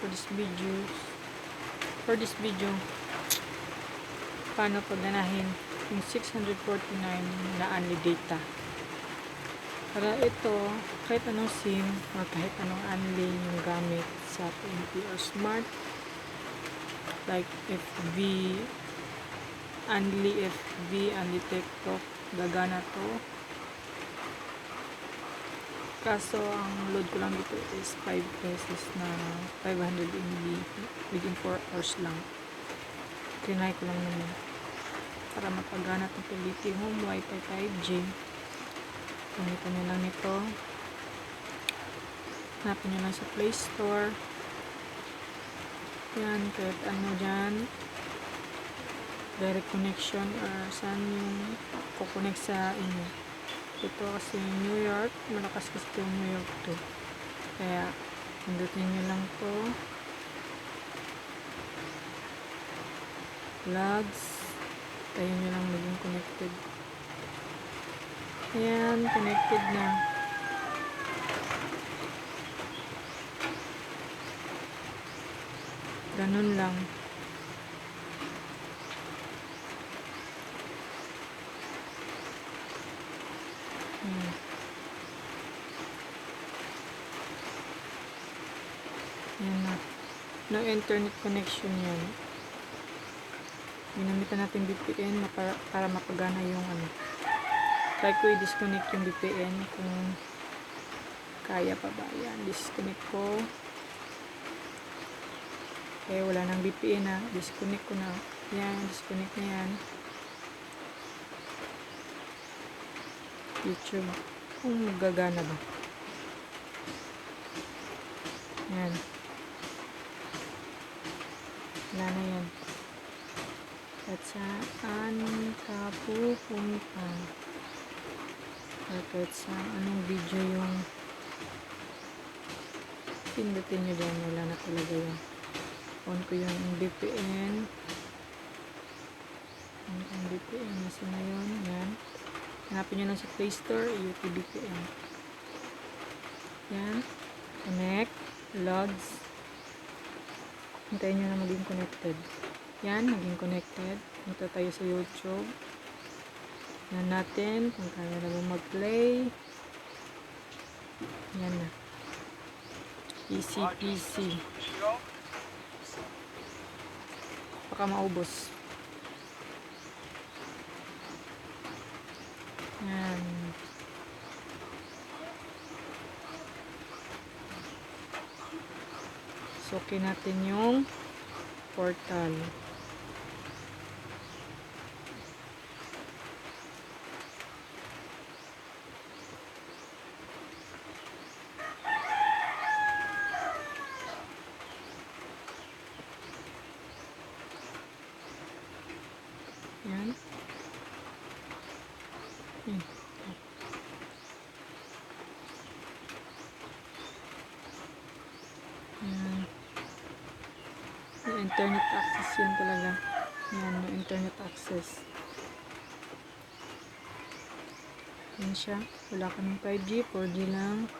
for this video. For this video. Paano pagganahin yung 649 na only data? Para ito kahit anong SIM or kahit anong only yung gamit sa PNP or Smart like FB only FB only TikTok gagana to kaso ang load ko lang dito is 5 pesos na 500 MB within 4 hours lang. Trinay ko lang naman para mapagana itong Piliti Home Wi-Fi 5G gamitan nyo lang nito. Hanapin nyo lang sa Play Store. Yan kahit ano dyan. Direct connection or saan yung kukonect sa inyo ito kasi New York. Malakas kasi ito New York to. Kaya pindutin nyo lang to. Logs tayo nyo lang maging connected. Ayan connected na. Ganun lang Hmm. Yan na. No internet connection yan. Ginamitan natin VPN na para, para mapagana yung ano. Try ko i-disconnect yung VPN kung kaya pa ba. Yan, disconnect ko. Okay, wala nang VPN na. Disconnect ko na. Yan, disconnect na yan. YouTube. Kung gagana ba. Yan. Wala na yan. At saan ka pupunta? Or kahit sa anong video yung pindutin nyo dyan. Wala na talaga yun. On ko yung VPN. Ang ang VPN. Nasa na yun? Yan. Hanapin nyo lang sa Play Store, UTVPN. Yan. Connect. Logs. Hintayin nyo na maging connected. Yan, maging connected. Punta tayo sa YouTube. Yan natin kung kaya na mag-play. Yan na. Easy peasy. Baka maubos. Yan. Sukin natin yung portal. Yan. Yan. Yung internet access yan talaga. Yan, yung internet access. Yan siya. Wala ka ng 5G, 4G lang.